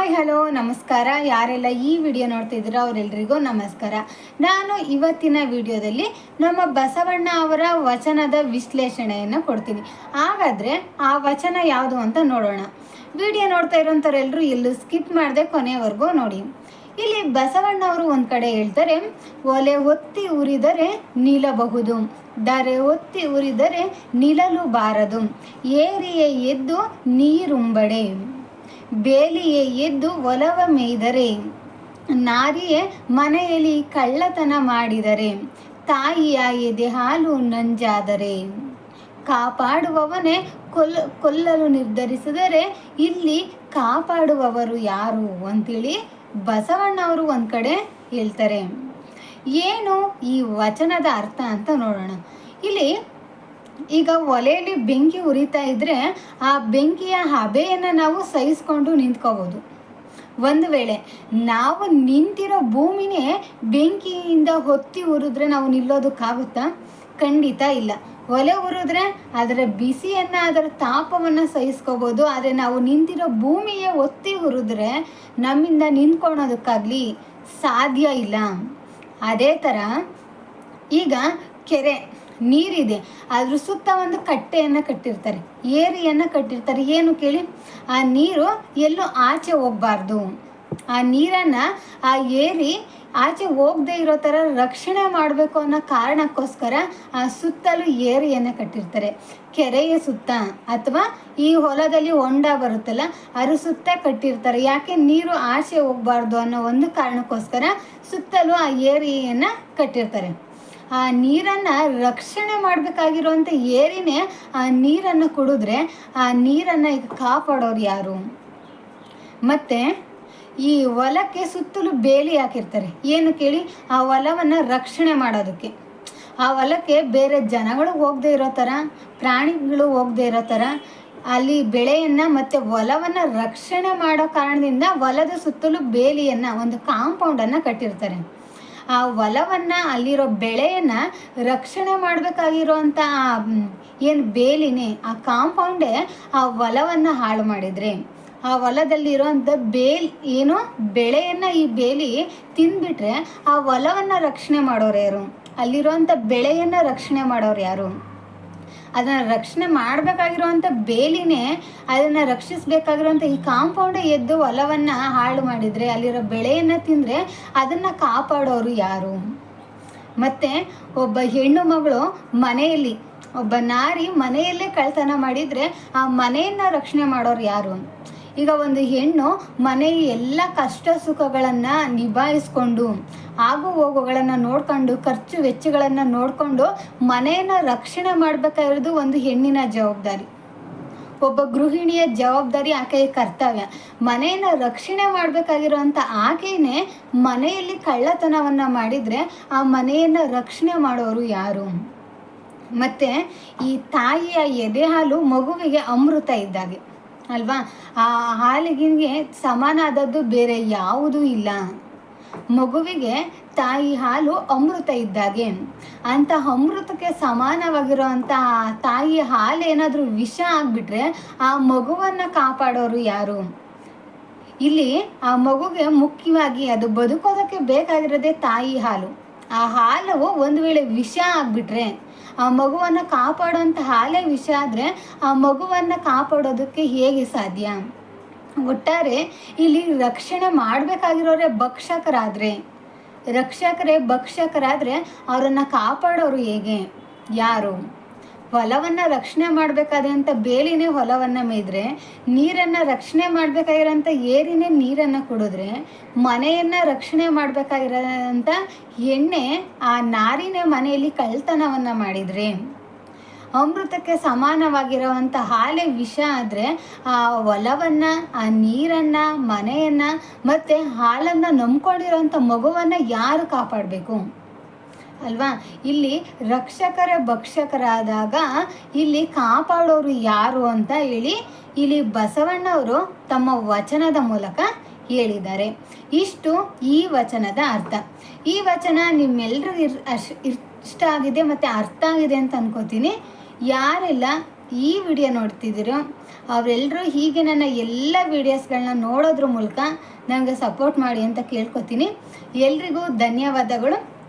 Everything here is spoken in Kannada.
ಹಾಯ್, ಹಲೋ, ನಮಸ್ಕಾರ. ಯಾರೆಲ್ಲ ಈ ವಿಡಿಯೋ ನೋಡ್ತಿದ್ದೀರೋ ಅವರೆಲ್ಲರಿಗೂ ನಮಸ್ಕಾರ. ನಾನು ಇವತ್ತಿನ ವಿಡಿಯೋದಲ್ಲಿ ನಮ್ಮ ಬಸವಣ್ಣ ಅವರ ವಚನದ ವಿಶ್ಲೇಷಣೆಯನ್ನು ಕೊಡ್ತೀನಿ. ಹಾಗಾದರೆ ಆ ವಚನ ಯಾವುದು ಅಂತ ನೋಡೋಣ. ವಿಡಿಯೋ ನೋಡ್ತಾ ಇರೋಂಥವ್ರೆಲ್ಲರೂ ಎಲ್ಲೂ ಸ್ಕಿಪ್ ಮಾಡದೆ ಕೊನೆಯವರೆಗೂ ನೋಡಿ. ಇಲ್ಲಿ ಬಸವಣ್ಣ ಅವರು ಒಂದು ಕಡೆ ಹೇಳ್ತಾರೆ, ಒಲೆ ಒತ್ತಿ ಉರಿದರೆ ನಿಲ್ಲಬಹುದು, ದರೆ ಒತ್ತಿ ಉರಿದರೆ ನಿಲ್ಲಲು ಬಾರದು ಏರಿಯೇ ಎದ್ದು ನೀರುಂಬಡೆ. ಬೇಲಿಯೇ ಎದ್ದು ಒಲವ ಮೇಯ್ದರೆ. ನಾರಿಯೇ ಮನೆಯಲ್ಲಿ ಕಳ್ಳತನ ಮಾಡಿದರೆ. ತಾಯಿಯ ಎದೆ ಹಾಲು ನಂಜಾದರೆ. ಕಾಪಾಡುವವನೇ ಕೊಲ್ಲ ಕೊಲ್ಲಲು ನಿರ್ಧರಿಸಿದರೆ. ಇಲ್ಲಿ ಕಾಪಾಡುವವರು ಯಾರು ಅಂತೇಳಿ ಬಸವಣ್ಣವರು ಒಂದು ಕಡೆ ಹೇಳ್ತಾರೆ. ಏನು ಈ ವಚನದ ಅರ್ಥ ಅಂತ ನೋಡೋಣ. ಇಲ್ಲಿ ಈಗ ಒಲೆಯಲ್ಲಿ ಬೆಂಕಿ ಉರಿತಾ ಇದ್ರೆ ಆ ಬೆಂಕಿಯ ಹಬೆಯನ್ನು ನಾವು ಸಹಿಸ್ಕೊಂಡು ನಿಂತ್ಕೋಬೋದು. ಒಂದು ವೇಳೆ ನಾವು ನಿಂತಿರೋ ಭೂಮಿನೇ ಬೆಂಕಿಯಿಂದ ಹೊತ್ತಿ ಉರಿದ್ರೆ ನಾವು ನಿಲ್ಲೋದಕ್ಕಾಗುತ್ತಾ? ಖಂಡಿತ ಇಲ್ಲ. ಒಲೆ ಉರಿದ್ರೆ ಅದರ ಬಿಸಿಯನ್ನು, ಅದರ ತಾಪವನ್ನು ಸಹಿಸ್ಕೋಬೋದು. ಆದರೆ ನಾವು ನಿಂತಿರೋ ಭೂಮಿಯೇ ಒತ್ತಿ ಉರಿದ್ರೆ ನಮ್ಮಿಂದ ನಿಂತ್ಕೊಳೋದಕ್ಕಾಗ್ಲಿ ಸಾಧ್ಯ ಇಲ್ಲ. ಅದೇ ಥರ ಈಗ ಕೆರೆ. ನೀರಿದೆ. ಅದ್ರ ಸುತ್ತ ಒಂದು ಕಟ್ಟೆಯನ್ನು ಕಟ್ಟಿರ್ತಾರೆ. ಏರಿಯನ್ನು ಕಟ್ಟಿರ್ತಾರೆ. ಏನು ಕೇಳಿ? ಆ ನೀರು ಎಲ್ಲೂ ಆಚೆ ಹೋಗ್ಬಾರ್ದು. ಆ ನೀರನ್ನು ಆ ಏರಿ ಆಚೆ ಹೋಗದೆ ಇರೋ ಥರ ರಕ್ಷಣೆ ಮಾಡಬೇಕು ಅನ್ನೋ ಕಾರಣಕ್ಕೋಸ್ಕರ ಆ ಸುತ್ತಲೂ ಏರಿಯನ್ನು ಕಟ್ಟಿರ್ತಾರೆ. ಕೆರೆಯ ಸುತ್ತ ಅಥವಾ ಈ ಹೊಲದಲ್ಲಿ ಹೊಂಡ ಬರುತ್ತಲ್ಲ ಅದ್ರ ಸುತ್ತ ಕಟ್ಟಿರ್ತಾರೆ. ಯಾಕೆ ನೀರು ಆಚೆ ಹೋಗಬಾರ್ದು ಅನ್ನೋ ಒಂದು ಕಾರಣಕ್ಕೋಸ್ಕರ ಸುತ್ತಲೂ ಆ ಏರಿಯನ್ನು ಕಟ್ಟಿರ್ತಾರೆ. ಆ ನೀರನ್ನು ರಕ್ಷಣೆ ಮಾಡಬೇಕಾಗಿರುವಂಥ ಏರಿನೇ ಆ ನೀರನ್ನು ಕುಡಿದ್ರೆ ಆ ನೀರನ್ನು ಈಗ ಕಾಪಾಡೋರು ಯಾರು? ಮತ್ತು ಈ ಹೊಲಕ್ಕೆ ಸುತ್ತಲೂ ಬೇಲಿ ಹಾಕಿರ್ತಾರೆ. ಏನು ಕೇಳಿ? ಆ ಹೊಲವನ್ನು ರಕ್ಷಣೆ ಮಾಡೋದಕ್ಕೆ. ಆ ಹೊಲಕ್ಕೆ ಬೇರೆ ಜನಗಳು ಹೋಗದೆ ಇರೋ ಥರ, ಪ್ರಾಣಿಗಳು ಹೋಗದೆ ಇರೋ ಥರ, ಅಲ್ಲಿ ಬೆಳೆಯನ್ನು ಮತ್ತು ಹೊಲವನ್ನು ರಕ್ಷಣೆ ಮಾಡೋ ಕಾರಣದಿಂದ ಹೊಲದ ಸುತ್ತಲೂ ಬೇಲಿಯನ್ನು, ಒಂದು ಕಾಂಪೌಂಡನ್ನು ಕಟ್ಟಿರ್ತಾರೆ. ಆ ಹೊಲವನ್ನು ಅಲ್ಲಿರೋ ಬೆಳೆಯನ್ನು ರಕ್ಷಣೆ ಮಾಡಬೇಕಾಗಿರೋಂಥ ಏನು ಬೇಲಿನೇ, ಆ ಕಾಂಪೌಂಡೇ ಆ ಹೊಲವನ್ನು ಹಾಳು ಮಾಡಿದರೆ. ಆ ಹೊಲದಲ್ಲಿರುವಂಥ ಬೇಲ್, ಏನು, ಬೆಳೆಯನ್ನು ಈ ಬೇಲಿ ತಿಂದ್ಬಿಟ್ರೆ ಆ ಹೊಲವನ್ನು ರಕ್ಷಣೆ ಮಾಡೋರು ಯಾರು? ಅಲ್ಲಿರುವಂಥ ಬೆಳೆಯನ್ನು ರಕ್ಷಣೆ ಮಾಡೋರು ಯಾರು? ಅದನ್ನು ರಕ್ಷಣೆ ಮಾಡ್ಬೇಕಾಗಿರುವಂತ ಬೇಲಿನೇ ಅದನ್ನು ರಕ್ಷಿಸಬೇಕಾಗಿರುವಂಥ ಈ ಕಾಂಪೌಂಡೇ ಎದ್ದು ಹೊಲವನ್ನು ಹಾಳು ಮಾಡಿದರೆ, ಅಲ್ಲಿರೋ ಬೆಳೆಯನ್ನು ತಿಂದರೆ ಅದನ್ನು ಕಾಪಾಡೋರು ಯಾರು? ಮತ್ತು ಒಬ್ಬ ಹೆಣ್ಣು ಮಗಳು ಮನೆಯಲ್ಲಿ, ಒಬ್ಬ ನಾರಿ ಮನೆಯಲ್ಲೇ ಕಳ್ತನ ಮಾಡಿದರೆ ಆ ಮನೆಯನ್ನು ರಕ್ಷಣೆ ಮಾಡೋರು ಯಾರು? ಈಗ ಒಂದು ಹೆಣ್ಣು ಮನೆಯ ಎಲ್ಲ ಕಷ್ಟ ಸುಖಗಳನ್ನು ನಿಭಾಯಿಸ್ಕೊಂಡು ಆಗು ಹೋಗುಗಳನ್ನು ನೋಡ್ಕೊಂಡು, ಖರ್ಚು ವೆಚ್ಚಗಳನ್ನು ನೋಡಿಕೊಂಡು ಮನೆಯನ್ನು ರಕ್ಷಣೆ ಮಾಡಬೇಕಾಗಿರೋದು ಒಂದು ಹೆಣ್ಣಿನ ಜವಾಬ್ದಾರಿ. ಒಬ್ಬ ಗೃಹಿಣಿಯ ಜವಾಬ್ದಾರಿ ಆಕೆಯ ಕರ್ತವ್ಯ. ಮನೆಯನ್ನು ರಕ್ಷಣೆ ಮಾಡಬೇಕಾಗಿರುವಂಥ ಆಕೆಯೇ ಮನೆಯಲ್ಲಿ ಕಳ್ಳತನವನ್ನು ಮಾಡಿದರೆ ಆ ಮನೆಯನ್ನು ರಕ್ಷಣೆ ಮಾಡೋರು ಯಾರು? ಮತ್ತು ಈ ತಾಯಿಯ ಎದೆ ಹಾಲು ಮಗುವಿಗೆ ಅಮೃತ ಇದ್ದಾಗೆ. ಅಲ್ವಾ? ಆ ಹಾಲಿಗೆ ಸಮಾನ ಆದದ್ದು ಬೇರೆ ಯಾವುದೂ ಇಲ್ಲ. ಮಗುವಿಗೆ ತಾಯಿ ಹಾಲು ಅಮೃತ ಇದ್ದಾಗೆ. ಅಂತ ಅಮೃತಕ್ಕೆ ಸಮಾನವಾಗಿರುವಂಥ ತಾಯಿ ಹಾಲು ಏನಾದರೂ ವಿಷ ಆಗಿಬಿಟ್ರೆ ಆ ಮಗುವನ್ನು ಕಾಪಾಡೋರು ಯಾರು? ಇಲ್ಲಿ ಆ ಮಗುಗೆ ಮುಖ್ಯವಾಗಿ ಅದು ಬದುಕೋದಕ್ಕೆ ಬೇಕಾಗಿರೋದೇ ತಾಯಿ ಹಾಲು. ಆ ಹಾಲು ಒಂದು ವೇಳೆ ವಿಷ ಆಗಿಬಿಟ್ರೆ, ಆ ಮಗುವನ್ನು ಕಾಪಾಡುವಂಥ ಹಾಲೇ ವಿಷ ಆದರೆ ಆ ಮಗುವನ್ನು ಕಾಪಾಡೋದಕ್ಕೆ ಹೇಗೆ ಸಾಧ್ಯ? ಒಟ್ಟಾರೆ ಇಲ್ಲಿ ರಕ್ಷಣೆ ಮಾಡಬೇಕಾಗಿರೋರೆ ಭಕ್ಷಕರಾದರೆ. ರಕ್ಷಕರೇ ಭಕ್ಷಕರಾದರೆ ಅವರನ್ನು ಕಾಪಾಡೋರು ಹೇಗೆ? ಯಾರು? ಹೊಲವನ್ನು ರಕ್ಷಣೆ ಮಾಡಬೇಕಾದಂಥ ಬೇಲಿನೇ ಹೊಲವನ್ನು ಮೇಯ್ದರೆ, ನೀರನ್ನು ರಕ್ಷಣೆ ಮಾಡಬೇಕಾಗಿರೋಂಥ ಏರಿನೇ ನೀರನ್ನು ಕುಡಿದ್ರೆ, ಮನೆಯನ್ನು ರಕ್ಷಣೆ ಮಾಡಬೇಕಾಗಿರೋಂಥ ಎಣ್ಣೆ ಆ ನಾರಿನೇ ಮನೆಯಲ್ಲಿ ಕಳ್ತನವನ್ನು ಮಾಡಿದರೆ, ಅಮೃತಕ್ಕೆ ಸಮಾನವಾಗಿರುವಂಥ ಹಾಲೆ ವಿಷ ಆದರೆ ಆ ಹೊಲವನ್ನು, ಆ ನೀರನ್ನು, ಮನೆಯನ್ನು ಮತ್ತು ಹಾಲನ್ನು ನಂಬ್ಕೊಂಡಿರೋಂಥ ಮಗುವನ್ನು ಯಾರು ಕಾಪಾಡಬೇಕು? ಅಲ್ವಾ? ಇಲ್ಲಿ ರಕ್ಷಕರ ಭಕ್ಷಕರಾದಾಗ ಇಲ್ಲಿ ಕಾಪಾಡೋರು ಯಾರು ಅಂತ ಹೇಳಿ ಇಲ್ಲಿ ಬಸವಣ್ಣವರು ತಮ್ಮ ವಚನದ ಮೂಲಕ ಹೇಳಿದ್ದಾರೆ. ಇಷ್ಟು ಈ ವಚನದ ಅರ್ಥ. ಈ ವಚನ ನಿಮ್ಮೆಲ್ಲರೂ ಇರ್ ಇಷ್ಟ ಆಗಿದೆ ಮತ್ತು ಅರ್ಥ ಆಗಿದೆ ಅಂತ ಅನ್ಕೋತೀನಿ. ಯಾರೆಲ್ಲ ಈ ವಿಡಿಯೋ ನೋಡ್ತಿದ್ದೀರೋ ಅವರೆಲ್ಲರೂ ಹೀಗೆ ನನ್ನ ಎಲ್ಲ ವಿಡಿಯೋಸ್ಗಳನ್ನ ನೋಡೋದ್ರ ಮೂಲಕ ನನಗೆ ಸಪೋರ್ಟ್ ಮಾಡಿ ಅಂತ ಕೇಳ್ಕೊತೀನಿ. ಎಲ್ರಿಗೂ ಧನ್ಯವಾದಗಳು.